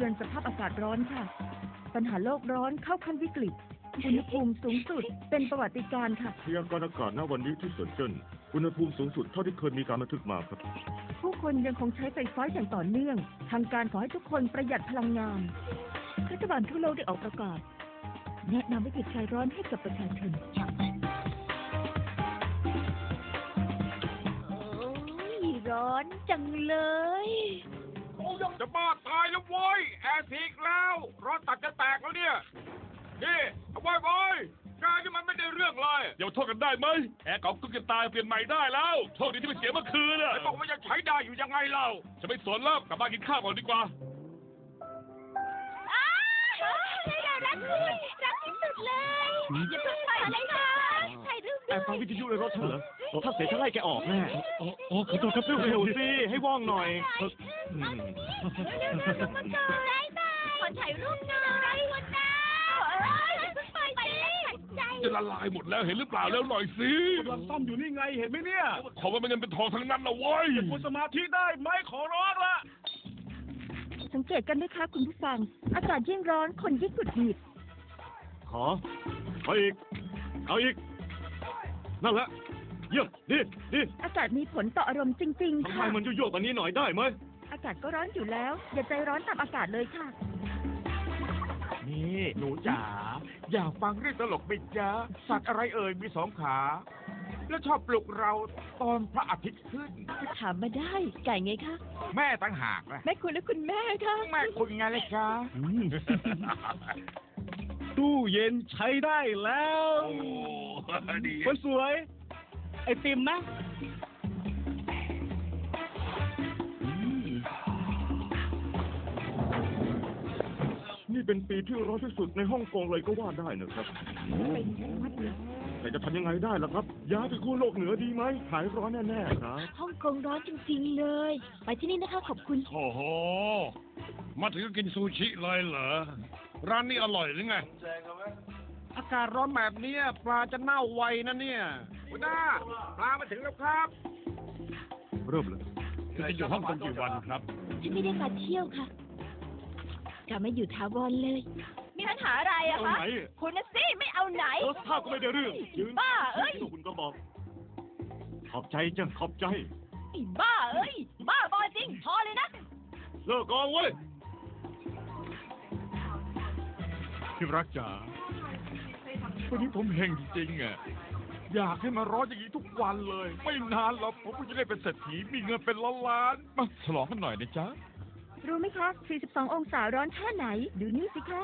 ตือนสภาพอากาศร้อนค่ะ ปัญหาโลกร้อนเข้าขั้นวิกฤต อุณหภูมิสูงสุดเป็นประวัติการณ์ค่ะ พยากรณ์อากาศณวันนี้ที่สวนเจิ้นอุณหภูมิสูงสุดเท่าที่เคยมีการบันทึกมาครับ ผู้คนยังคงใช้ไฟฟ้าอย่างต่อเนื่อง ทางการขอให้ทุกคนประหยัดพลังงานรัฐบาลทั่วโลกได้ออกประกาศ แนะนำวิธีคลายร้อนให้กับประชาชน โอ้ยร้อนจังเลย จะบ้าตายแล้วโว้ยแอร์ทีกแล้วร้อนตัดจะแตกแล้วเนี่ยนี่เอาไว้ไว้ยงานนี่มันไม่ได้เรื่องเลยอย่ามาโทษกันได้ไหมแอร์เก่าก็จะตายเปลี่ยนใหม่ได้แล้วโชคดีที่ไม่เสียเมื่อคืนน่ะไอ้บอกว่ายังใช้ได้อยู่ยังไงเล่าจะไม่สนแล้วกลับบ้านกินข้าวก่อนดีกว่าอ้าวรักที่รักที่สุดเลยอย่าเพิ่งไปเลยนะถ่ายรูปด้แอวยบฟังวิทยุในรถเธอเหรอ ถ้าเสียฉันไล่แกออกแน่โอ้โอ้ขอโทษครับเร็วๆสิให้ว่องหน่อยเร็วๆลงมาก่อนได้ไหมขอถ่ายรูปหน่อยวันดาวเอ้ยอย่าเพิ่งไปไปเลยขัดใจจะละลายหมดแล้วเห็นหรือเปล่าแล้วหน่อยสิกำลังซ่อมอยู่นี่ไงเห็นไหมเนี่ยขอว่าเป็นเงินเป็นทองทั้งนั้นนะเว้ยคุณสมาธิได้ไหมขอร้องละสังเกตกันไหมคะคุณผู้ฟัง อากาศยิ่งร้อนคนยิ่งหงุดหงิด ขอเอาอีก เอาอีก นั่นแหละ เยี่ยมดีดีอากาศมีผลต่ออารมณ์จริง ๆ ทำไมค่ะ มันโยกๆแบบนี้หน่อยได้ไหมอากาศก็ร้อนอยู่แล้ว อย่าใจร้อนตามอากาศเลยค่ะ นี่หนูจ๋าอยากฟังเรื่องตลกไหมจ๊ะสัตว์อะไรเอ่ยมีสองขา แล้วชอบปลุกเราตอนพระอาทิตย์ขึ้น จะถามมาได้ไก่ไงคะแม่ตั้งหากนะแม่คุณและคุณแม่ค่ะแม่คุณไงเลยจ๊ะตู้เย็นใช้ได้แล้ว โอ้ดี คนสวย ไอติมนะนี่เป็นปีที่ร้อนที่สุดในฮ่องกงเลยก็ว่าได้นะครับ แต่จะทำยังไงได้ล่ะครับ ย้ายไปขั้วโลกเหนือดีไหมหายร้อนแน่ๆครับ ฮ่องกงร้อนจริงๆเลย ไปที่นี่นะคะขอบคุณ โอ้โห มาถึงก็กินซูชิเลยเหรอ ร้านนี้อร่อยหรือไง อากาศร้อนแบบนี้ปลาจะเน่าไวนะเนี่ย หัวหน้าปลามาถึงแล้วครับ เริ่มเลยจะอยู่ห้องกงกี่วันครับ ฉันไม่ได้มาเที่ยวค่ะกลับมาอยู่ทาวรเลย มีปัญหาอะไรอะเอาคะไหน คุณนะสิไม่เอาไหนเออถ้าก็ไม่ได้เรื่องยืนบ้าเอ้ยที่คุณก็บอก ขอบใจจ้ะขอบใจ ไอ้บ้าเอ้ย บ้าบอจริง พอเลยนะ เลิกกองเว้ย ที่รักจ๋าวันนี้ผมเฮงจริงๆอะ อยากให้มาร้อนอย่างนี้ทุกวันเลย ไม่นานหรอกผมก็จะได้เป็นเศรษฐีมีเงินเป็นล้านๆมาฉลองกันหน่อยนะจ๊ะ รู้ไหมคะ 42 องศาร้อนแค่ไหน ดูนี่สิคะ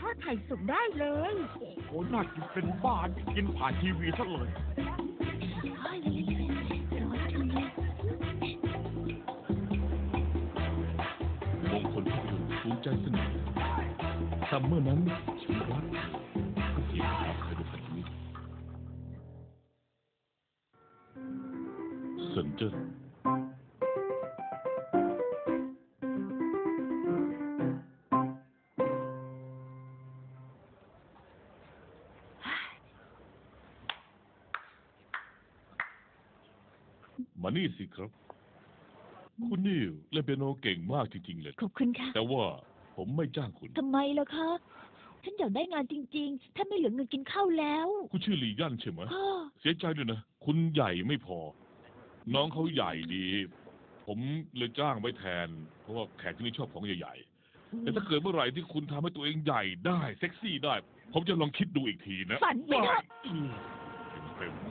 ทอดไข่สุกได้เลย โอ้น่ากินเป็นบ้านกินผ่านทีวีซะเลยมงคลพยุนภูมิใจเสนอซัมเมอร์นั้นฉันรักก็ เซนเจิ้นมานี่สิครับ คุณนี่เล่นเปียโนเก่งมากจริงๆเลย ขอบคุณค่ะ แต่ว่าผมไม่จ้างคุณ ทำไมล่ะคะ ฉันอยากได้งานจริงๆ ถ้าไม่เหลือเงินกินข้าวแล้วคุณชื่อหลียั่นใช่ไหมพ่อเสียใจด้วยนะ คุณใหญ่ไม่พอ น้องเขาใหญ่ดี ผมเลยจ้างไว้แทน เพราะว่าแขกที่นี่ชอบของใหญ่ๆ แต่ถ้าเกิดเมื่อไหร่ที่คุณทำให้ตัวเองใหญ่ได้ เซ็กซี่ได้ ผมจะลองคิดดูอีกทีนะฝันไปเถอะ อืมเต็มๆ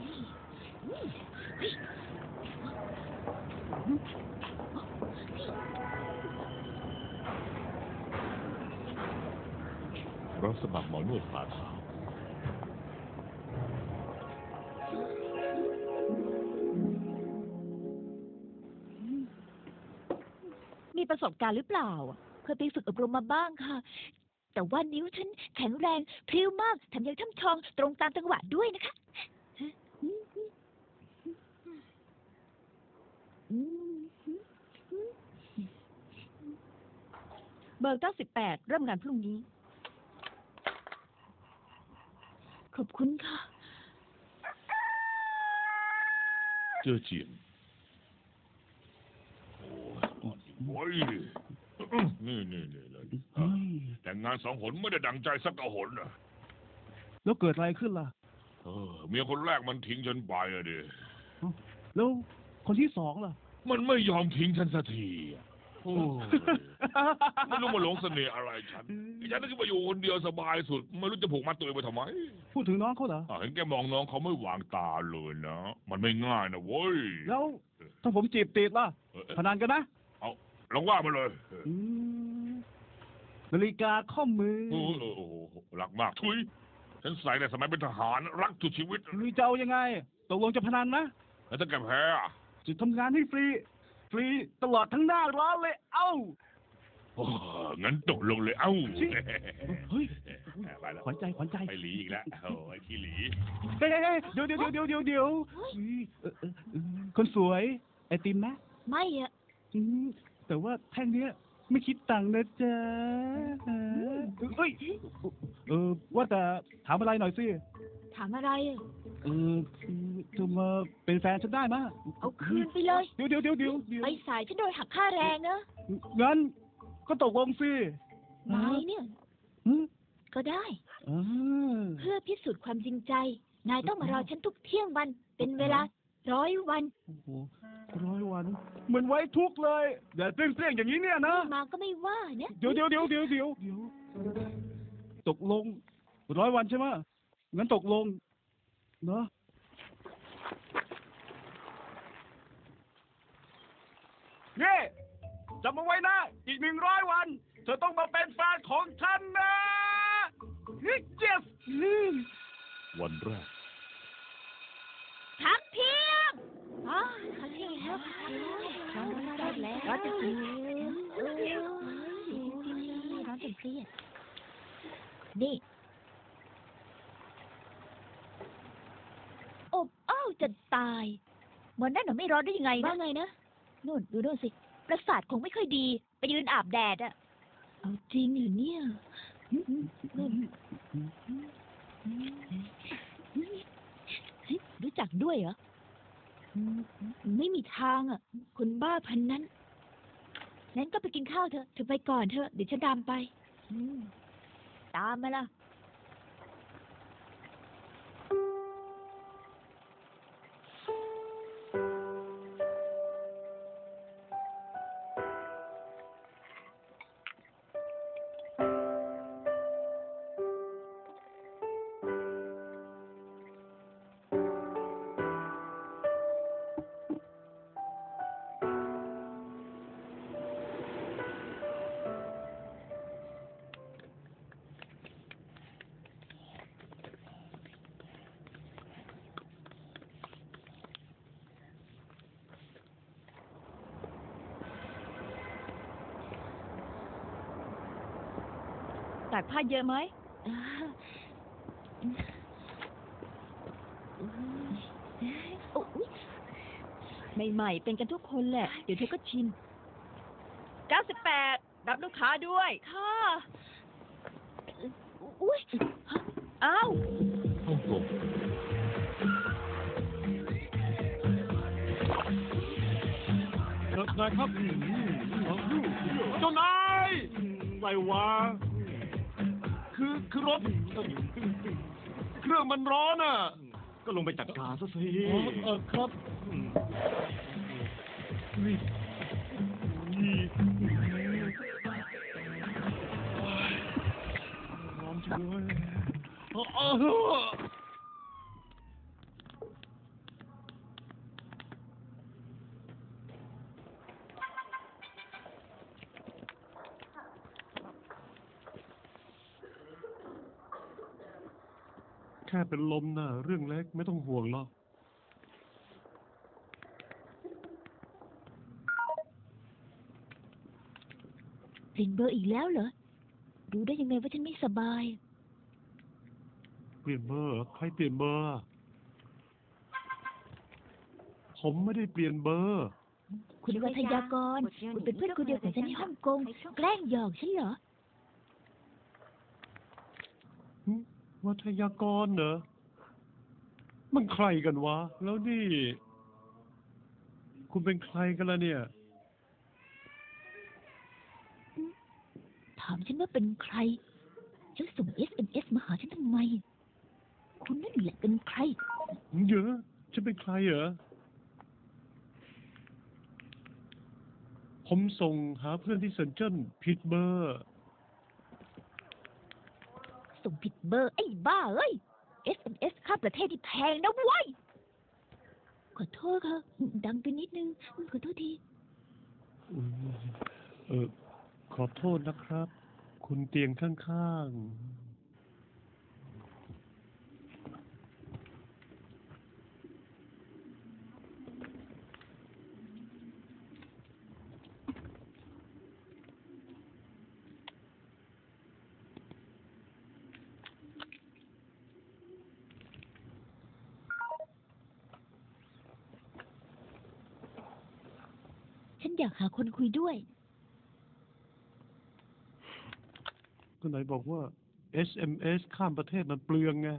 รับสมัครหมอนวดฝ่าเท้า สบการณ์หรือเปล่าเคยไปฝึกอบรมมาบ้างค่ะ แต่ว่านิ้วฉันแข็งแรงพริ้วมากแถมยังช่ำชองตรงตามจังหวะด้วยนะคะเบอร์98เริ่มงานพรุ่งนี้ ขอบคุณค่ะ เจอเจียน โอ้ยโอ้ยนี่นี่นี่เลยเฮ้ยแต่งงานสองหนไม่ได้ดังใจสักหนอะแล้วเกิดอะไรขึ้นล่ะ เออเมียคนแรกมันทิ้งฉันไปอะดิแล้วคนที่สองล่ะ มันไม่ยอมทิ้งฉันสักทีอะโอ้ยไม่รู้มาหลงเสน่ห์อะไรฉันไอ้ฉันนึกว่าอยู่คนเดียวสบายสุด ไม่รู้จะผูกมัดตัวเองไปทำไมพูดถึงน้องเขาเหรออะเห็นแกมองน้องเขาไม่วางตาเลยนะ มันไม่ง่ายนะเว้ย แล้วถ้าผมจีบติดล่ะเออเออพนันกันนะ ลองว่ามาเลยอืมนาฬิกาข้อมือโอ้โหรักมากทุยฉันใส่ในสมัยเป็นทหารรักทุกชีวิตหรือจะเอายังไงตกลงจะพนันนะแล้วถ้าแกแพ้อะจะทำงานให้ฟรี ฟรีตลอดทั้งหน้าร้านเลย เอ้าโอ้งั้นตกลงเลยเอ้าเฮ้ยไปแล้วขวัญใจขวัญใจไปหลีอีกแล้วโอ้ยขี้หลีเฮ้ยเฮ้ยเฮ้ยเดี๋ยวเดี๋ยวเดี๋ยวเดี๋ยวเดี๋ยวคนสวยไอติมไหมไม่อะอืม แต่ว่าแท่งเนี้ยไม่คิดตังค์นะจ๊ะเอ้ยเออว่าแต่ถามอะไรหน่อยสิถามอะไรอะเออคือเธอมาเป็นแฟนฉันได้มะเอาคืนไปเลย เดี๋ยวเดี๋ยวเดี๋ยวเดี๋ยวเดี๋ยวไปสายฉันโดนหักค่าแรงนะงั้นก็ตกลงสินายเนี่ยอืมก็ได้อ่าเพื่อพิสูจน์ความจริงใจ นายต้องมารอฉันทุกเที่ยงวัน เป็นเวลา ร้อยวันโอ้โหร้อยวันเหมือนไว้ทุกข์เลยเดี๋ยวเปรี้ยงๆอย่างนี้เนี่ยนะมาก็ไม่ว่าเนี่ยเดี๋ยวเดี๋ยวเดี๋ยวเดี๋ยวเดี๋ยวเดี๋ยวตกลงร้อยวันใช่ไหมะงั้นตกลงเนอะนี่จำเอาไว้นะ อีกหนึ่งร้อยวัน เธอต้องมาเป็นแฟนของฉันนะนี่ yes วันแรก พักเที่ยงอ๋อพักเที่ยงแล้วร้อนร้อนแล้วร้อนจะเครียดร้อนจนเครียดนี่อบอ้าวจะตายเหมือนนั่นหนูไม่ร้อนได้ยังไงนะว่าไงนะนู่นดูนู่นสิ ประสาทคงไม่ค่อยดี ไปยืนอาบแดดอะเอาจริงเหรือเนี่ยนู่นเฮ้ย รู้จักด้วยเหรอ ไม่มีทางอะ คนบ้าพันนั้น งั้นก็ไปกินข้าวเถอะเธอไปก่อนเถอะ เดี๋ยวฉันตามไปอืมตามมาล่ะ ตากผ้าเยอะไหมอ่าโอ้ยใหม่ๆ เป็นกันทุกคนแหละ เดี๋ยวเธอก็ชิน 98 รับลูกค้าด้วย ค่ะอุ้ยอ้าวฮ่องกงนายครับเจ้านายไรวะ คือคือรถ เครื่องมันร้อนอะ ก็ลงไปจัดการซะสิเออครับร้อนจังเลยเออเออ แค่เป็นลมนะเรื่องเล็กไม่ต้องห่วงหรอกเปลี่ยนเบอร์อีกแล้วเหรอ ดูได้ยังไงว่าฉันไม่สบาย เปลี่ยนเบอร์เหรอใครเปลี่ยนเบอร์อะผมไม่ได้เปลี่ยนเบอร์ คุณวัทยากร คุณเป็นเพื่อนคนเดียวของฉันที่ฮ่องกง แกล้งหยอกฉันเหรอ วัทยากรเหรอ มันใครกันวะ แล้วนี่ คุณเป็นใครกันล่ะเนี่ย ถามฉันว่าเป็นใครแล้วส่ง SMS มาหาฉันทำไม คุณนั่นแหละเป็นใคร เยอะฉันเป็นใครเหรอ ผมส่งหาเพื่อนที่เซนเจิ้นผิดเบอร์ ส่งผิดเบอร์ไอ้บ้าเอ้ย SMS ค่าประเทศที่แพงนะเว้ย ขอโทษค่ะ ดังไปนิดนึง ขอโทษที อืมเออขอโทษนะครับ คุณเตียงข้างๆ นอยากหาคนคุยด้วย ก็ไหนบอกว่า SMS ข้ามประเทศมันเปลืองไง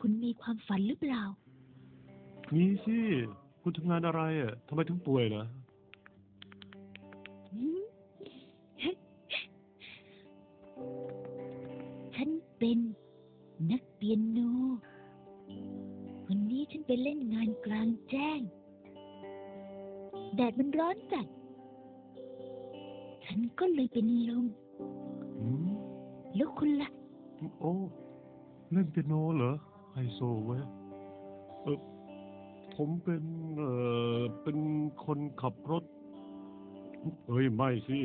คุณมีความฝันหรือเปล่ามีสิ คุณทำงานอะไรอะทำไมถึงป่วยนะฉันเป็น นักเปียโนวันนี้ฉันไปเล่นงานกลางแจ้ง แดดมันร้อนจัด ฉันก็เลยเป็นลม อืมแล้วคุณล่ะ โอ้เล่นเปียโนเหรอไฮโซเว้ยเออผมเป็นเอ่อเป็นคนขับรถเอ้ยไม่สิ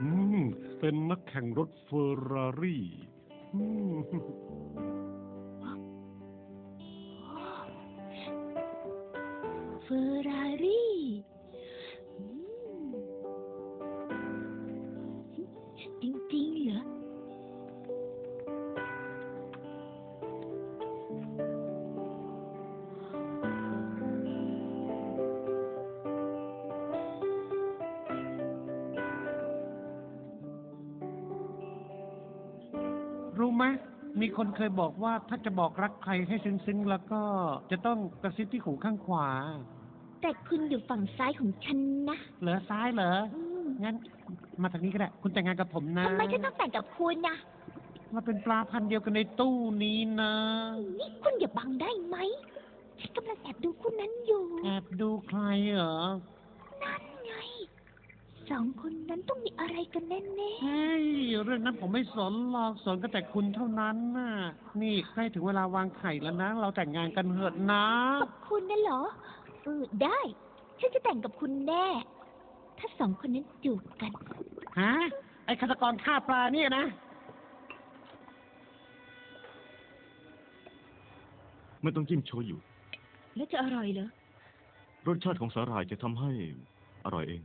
อืมเป็นนักแข่งรถเฟอร์รารี่ อืมเฟอ มมีคนเคยบอกว่าถ้าจะบอกรักใครให้ซึ้งๆ แล้วก็จะต้องกระซิบที่หูข้างขวา แต่คุณอยู่ฝั่งซ้ายของฉันนะ เหลือซ้ายเหรอ อืมงั้นมาทางนี้ก็ได้ คุณแต่งงานกับผมนะทำไมฉันต้องแต่งกับคุณนะเราเป็นปลาพันธุ์เดียวกันในตู้นี้นะ นี่คุณอย่าบังได้ไหม ฉันกำลังแอบดูคุณนั้นอยู่ แอบดูใครเหรอ นั่นไง สองคนนั้นต้องมีอะไรกันแน่เฮ้ย เรื่องนั้นผมไม่สนหรอกสนก็แต่คุณเท่านั้นน่ะ นี่ใกล้ถึงเวลาวางไข่แล้วนะ เราแต่งงานกันเถอะนะๆกับคุณนั่นเหรอเออได้ ฉันจะแต่งกับคุณแน่ ถ้าสองคนนั้นจูบกัน ฮะ ไอ้ฆาตกรฆ่าปลาเนี่ยนะ ไม่ต้องจิ้มโชยุแล้วจะอร่อยเหรอ รสชาติของสาหร่ายจะทำให้อร่อยเอง